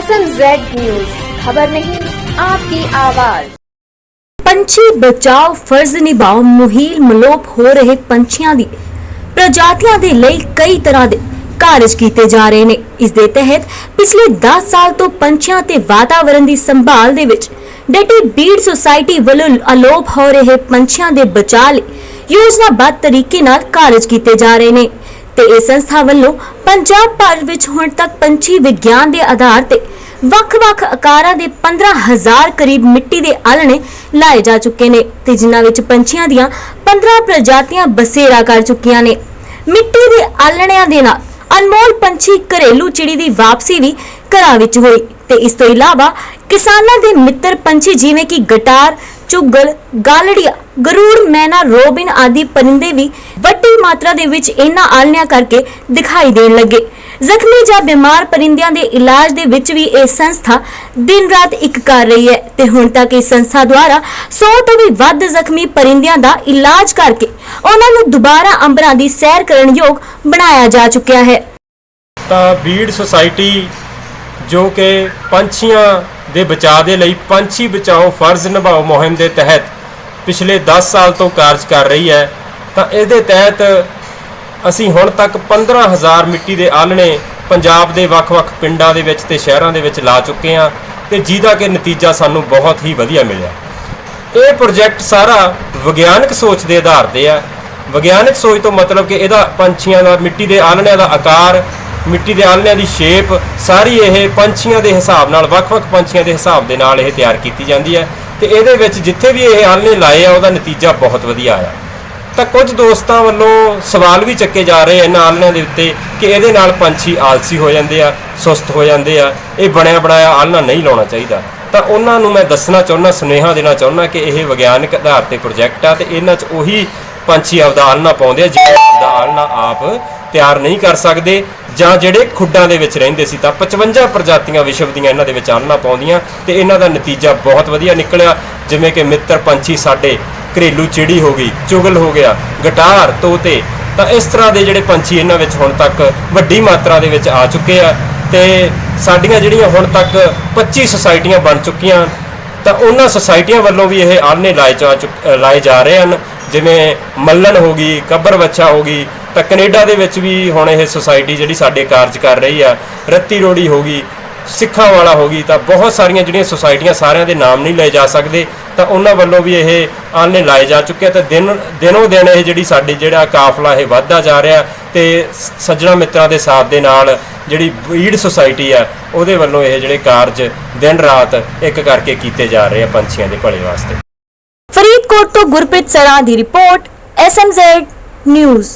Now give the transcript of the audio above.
S M Z news खबर नहीं आपकी आवाज ਪੰਛੀ ਬਚਾਓ ਫਰਜ਼ ਨਿਭਾਓ ਮੁਹਿੰਮ ਮਲੋਪ ਹੋ ਰਹੇ ਪੰਛੀਆਂ ਦੀ ਪ੍ਰਜਾਤੀਆਂ ਦੇ ਲਈ ਕਈ ਤਰ੍ਹਾਂ ਦੇ ਕਾਰਜ ਕੀਤੇ ਜਾ ਰਹੇ ਨੇ ਇਸ ਦੇ ਤਹਿਤ ਪਿਛਲੇ 10 ਸਾਲ ਤੋਂ ਪੰਛੀਆਂ ਤੇ ਵਾਤਾਵਰਣ ਦੀ ਸੰਭਾਲ ਦੇ ਵਿੱਚ ਡੇਟੀ ਬੀਡ ਸੁਸਾਇਟੀ ਵੱਲੋਂ ਅਲੋਪ ਹੋ ਰਹੇ ਪੰਛੀਆਂ ਦੇ ਬਚਾਅ ਲਈ ਯੋਜਨਾਬੱਧ ਤਰੀਕੇ ਨਾਲ ਕਾਰਜ ਕੀਤੇ ਜਾ ਰਹੇ ਨੇ ਤੇ ਇਹ ਸੰਸਥਾ ਵੱਲੋਂ ਪੰਜਾਬ ਭਰ ਵਿੱਚ ਹੁਣ ਤੱਕ ਪੰਛੀ ਵਿਗਿਆਨ ਦੇ ਆਧਾਰ ਤੇ ਵੱਖ-ਵੱਖ ਆਕਾਰਾਂ ਦੇ 15000 ਕਰੀਬ ਮਿੱਟੀ ਦੇ ਆਲਣੇ ਲਾਏ ਜਾ ਚੁੱਕੇ ਨੇ ਤੇ ਜਿਨ੍ਹਾਂ ਵਿੱਚ ਪੰਛੀਆਂ ਦੀਆਂ 15 ਪ੍ਰਜਾਤੀਆਂ ਬਸੇਰਾ ਕਰ ਚੁੱਕੀਆਂ ਨੇ। ਮਿੱਟੀ ਦੇ ਆਲਣਿਆਂ ਦੇ ਨਾਲ ਅਨਮੋਲ ਪੰਛੀ ਘਰੇਲੂ ਚਿੜੀ ਦੀ ਵਾਪਸੀ ਵੀ ਘਰਾਂ ਵਿੱਚ ਹੋਈ ਤੇ ਇਸ ਤੋਂ ਇਲਾਵਾ ਕਿਸਾਨਾਂ ਦੇ ਮਿੱਤਰ ਪੰਛੀ ਜਿਵੇਂ ਕਿ ਗਟਾਰ, ਚੁੱਗਲ, ਗਾਲੜੀਆ, ਗਰੂੜ, ਮੈਨਾ, ਰੋਬਿਨ ਆਦਿ ਪਰਿੰਦੇ ਵੀ ਵੱਡੀ ਮਾਤਰਾ ਦੇ ਵਿੱਚ ਇਹਨਾਂ ਆਲਣਿਆਂ ਕਰਕੇ ਦਿਖਾਈ ਦੇਣ ਲੱਗੇ। ਜ਼ਖਮੀ ਜਾਂ ਬਿਮਾਰ ਪਰਿੰਦਿਆਂ ਦੇ ਇਲਾਜ ਦੇ ਵਿੱਚ ਵੀ ਇਹ ਸੰਸਥਾ ਦਿਨ ਰਾਤ ਇੱਕ ਕਰ ਰਹੀ ਹੈ ਤੇ ਹੁਣ ਤੱਕ ਇਸ ਸੰਸਥਾ ਦੁਆਰਾ 100 ਤੋਂ ਵੀ ਵੱਧ ਜ਼ਖਮੀ ਪਰਿੰਦਿਆਂ ਦਾ ਇਲਾਜ ਕਰਕੇ ਉਹਨਾਂ ਨੂੰ ਦੁਬਾਰਾ ਅੰਬਰਾਂ ਦੀ ਸੈਰ ਕਰਨ ਯੋਗ ਬਣਾਇਆ ਜਾ ਚੁੱਕਿਆ ਹੈ। ਤਾਂ ਬੀਡ ਸੁਸਾਇਟੀ ਜੋ ਕਿ ਪੰਛੀਆਂ ਦੇ ਬਚਾਅ ਦੇ ਲਈ ਪੰਛੀ ਬਚਾਓ ਫਰਜ਼ ਨਿਭਾਓ ਮੁਹਿੰਮ ਦੇ ਤਹਿਤ ਪਿਛਲੇ 10 ਸਾਲ ਤੋਂ ਕਾਰਜ ਕਰ ਰਹੀ ਹੈ ਤਾਂ ਇਹਦੇ ਤਹਿਤ ਅਸੀਂ ਹੁਣ ਤੱਕ 15000 ਮਿੱਟੀ ਦੇ ਆਲਣੇ ਪੰਜਾਬ ਦੇ ਵੱਖ-ਵੱਖ ਪਿੰਡਾਂ ਦੇ ਵਿੱਚ ਤੇ ਸ਼ਹਿਰਾਂ ਦੇ ਵਿੱਚ ਲਾ ਚੁੱਕੇ ਹਾਂ ਤੇ ਜਿਹਦਾ ਕਿ ਨਤੀਜਾ ਸਾਨੂੰ ਬਹੁਤ ਹੀ ਵਧੀਆ ਮਿਲਿਆ। ਇਹ ਪ੍ਰੋਜੈਕਟ ਸਾਰਾ ਵਿਗਿਆਨਕ ਸੋਚ ਦੇ ਆਧਾਰ ਤੇ ਆ। ਵਿਗਿਆਨਕ ਸੋਚ ਤੋਂ ਮਤਲਬ ਕਿ ਇਹਦਾ ਪੰਛੀਆਂ ਦਾ, ਮਿੱਟੀ ਦੇ ਆਲਣਿਆਂ ਦਾ ਆਕਾਰ, ਮਿੱਟੀ ਦੇ ਆਲਣਿਆਂ ਦੀ ਸ਼ੇਪ ਸਾਰੀ ਇਹ ਪੰਛੀਆਂ ਦੇ ਹਿਸਾਬ ਨਾਲ, ਵੱਖ-ਵੱਖ ਪੰਛੀਆਂ ਦੇ ਹਿਸਾਬ ਦੇ ਨਾਲ ਇਹ ਤਿਆਰ ਕੀਤੀ ਜਾਂਦੀ ਹੈ ਤੇ ਇਹਦੇ ਵਿੱਚ ਜਿੱਥੇ ਵੀ ਇਹ ਆਲਣੇ ਲਾਏ ਆ, ਉਹਦਾ ਨਤੀਜਾ ਬਹੁਤ ਵਧੀਆ ਆਇਆ। ਤਾਂ ਕੁਝ ਦੋਸਤਾਂ ਵੱਲੋਂ ਸਵਾਲ ਵੀ ਚੱਕੇ ਜਾ ਰਹੇ ਇਹਨਾਂ ਆਲਣਿਆਂ ਦੇ ਉੱਤੇ ਕਿ ਇਹਦੇ ਨਾਲ ਪੰਛੀ ਆਲਸੀ ਹੋ ਜਾਂਦੇ ਆ, ਸੁਸਤ ਹੋ ਜਾਂਦੇ ਆ, ਇਹ ਬਣਿਆ ਬਣਾਇਆ ਆਲਣਾ ਨਹੀਂ ਲਾਉਣਾ ਚਾਹੀਦਾ। ਤਾਂ ਉਹਨਾਂ ਨੂੰ ਮੈਂ ਦੱਸਣਾ ਚਾਹੁੰਦਾ ਸੁਨੇਹਾ ਦੇਣਾ ਚਾਹੁੰਦਾ ਕਿ ਇਹ ਵਿਗਿਆਨਕ ਆਧਾਰ ਤੇ ਪ੍ਰੋਜੈਕਟ ਆ ਤੇ ਇਹਨਾਂ 'ਚ ਉਹੀ ਪੰਛੀ ਆਪਦਾ ਆਲਣਾ ਪਾਉਂਦੇ ਆ ਜਿਹੜੇ ਆਪਦਾ ਆਲਣਾ ਆਪ ਤਿਆਰ ਨਹੀਂ ਕਰ ਸਕਦੇ ਜਾਂ ਜਿਹੜੇ ਖੁੱਡਾਂ ਦੇ ਵਿੱਚ ਰਹਿੰਦੇ ਸੀ। ਤਾਂ 55 ਪ੍ਰਜਾਤੀਆਂ ਵਿਸ਼ਵ ਦੀਆਂ ਇਹਨਾਂ ਦੇ ਵਿੱਚ ਆਲਣਾ ਪਾਉਂਦੀਆਂ ਤੇ ਇਹਨਾਂ ਦਾ ਨਤੀਜਾ ਬਹੁਤ ਵਧੀਆ ਨਿਕਲਿਆ। ਜਿਵੇਂ ਕਿ ਮਿੱਤਰ ਪੰਛੀ ਸਾਡੇ ਘਰੇਲੂ ਚਿੜੀ ਹੋ ਗਈ, ਚੁਗਲ ਹੋ ਗਿਆ, ਗਟਾਰ, ਤੋਤੇ, ਤਾਂ ਇਸ ਤਰ੍ਹਾਂ ਦੇ ਜਿਹੜੇ ਪੰਛੀ ਇਹਨਾਂ ਵਿੱਚ ਹੁਣ ਤੱਕ ਵੱਡੀ ਮਾਤਰਾ ਦੇ ਵਿੱਚ ਆ ਚੁੱਕੇ ਆ ਤੇ ਸਾਡੀਆਂ ਜਿਹੜੀਆਂ ਹੁਣ ਤੱਕ 25 ਸੁਸਾਇਟੀਆਂ ਬਣ ਚੁੱਕੀਆਂ, ਤਾਂ ਉਹਨਾਂ ਸੁਸਾਇਟੀਆਂ ਵੱਲੋਂ ਵੀ ਇਹ ਆਲਣੇ ਲਾਏ ਜਾ ਚੁੱਕ- ਲਾਏ ਜਾ ਰਹੇ ਹਨ, ਜਿਵੇਂ ਮੱਲਣ ਹੋ ਗਈ, ਕੱਬਰ ਬੱਚਾ ਹੋ ਗਈ, ਤਾਂ ਕੈਨੇਡਾ ਦੇ ਵਿੱਚ ਵੀ ਹੁਣ ਇਹ ਸੁਸਾਇਟੀ ਜਿਹੜੀ ਸਾਡੇ ਕਾਰਜ ਕਰ ਰਹੀ ਆ, ਰੱਤੀ ਰੋੜੀ ਹੋ ਗਈ ਸਿੱਖਾਂ ਵਾਲਾ ਹੋ ਗਈ, ਤਾਂ ਬਹੁਤ ਸਾਰੀਆਂ ਜਿਹੜੀਆਂ ਸੁਸਾਇਟੀਆਂ ਸਾਰਿਆਂ ਦੇ ਨਾਮ ਨਹੀਂ ਲਏ ਜਾ ਸਕਦੇ, ਤਾਂ ਉਹਨਾਂ ਵੱਲੋਂ ਵੀ ਇਹ ਆਲਣੇ ਲਾਏ ਜਾ ਚੁੱਕੇ ਤੇ ਦਿਨ, ਦਿਨੋਂ ਦਿਨ ਇਹ ਜਿਹੜੀ ਸਾਡੀ, ਜਿਹੜਾ ਕਾਫਲਾ ਇਹ ਵੱਧਦਾ ਜਾ ਰਿਹਾ ਤੇ ਸੱਜਣਾ ਮਿੱਤਰਾਂ ਦੇ ਸਾਥ ਦੇ ਨਾਲ ਜਿਹੜੀ ਬੀੜ ਸੁਸਾਇਟੀ ਆ, ਉਹਦੇ ਵੱਲੋਂ ਇਹ ਜਿਹੜੇ ਕਾਰਜ ਦਿਨ ਰਾਤ ਇੱਕ ਕਰਕੇ ਕੀਤੇ ਜਾ ਰਹੇ ਆ ਪੰਛੀਆਂ ਦੇ ਭਲੇ ਵਾਸਤੇ। ਫਰੀਦਕੋਟ ਤੋਂ ਗੁਰਪ੍ਰੀਤ ਸਰਾਂ ਦੀ ਰਿਪੋਰਟ ਐਸਐਮਜ਼ੈਡ ਨਿਊਜ਼।